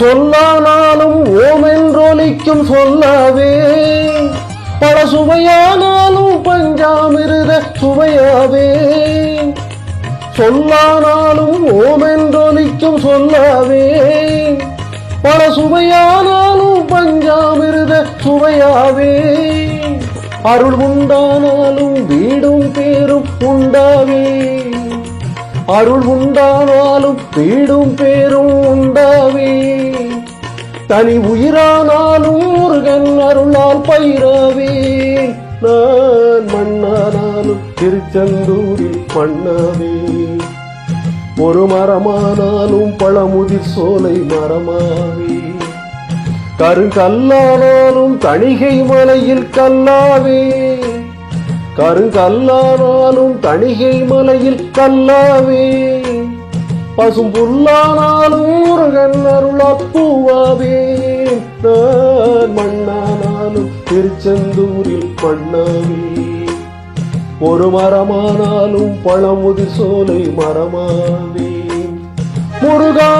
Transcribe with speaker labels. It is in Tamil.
Speaker 1: சொல்லானாலும் ஓமென்றொலிக்கும் சொல்லாவே பல சுவையானாலும் பஞ்சாமிருத சுவையாவே சொல்லானாலும் ஓமென்றொலிக்கும் சொல்லாவே பல சுவையானாலும் பஞ்சாமிருத சுவையாவே அருள் உண்டானாலும் வீடும் பேரும் உண்டாவே அருள் உண்டானாலும் பீடும் பேரும் உண்டாவே. தனி உயிரானாலும் முருகன் அருளால் பயிராவே. நான் மண்ணானாலும் திருச்செந்தூரில் மண்ணாவே ஒரு மரமானாலும் பழமுதிர் சோலை மரமாவே. கருங்கல்லானாலும் தணிகை மலையில் கல்லாவே. கருங்கல்லானாலும் தணிகை மலையில் கல்லாவே. பசும் புல்லானாலும் முருகன் அருளால் பூவாவே நான் மண்ணானாலும் திருச்செந்தூரில் பண்ணாவே. ஒரு மரமானாலும் பழமுதிர் சோலை மரமாவே. முருகா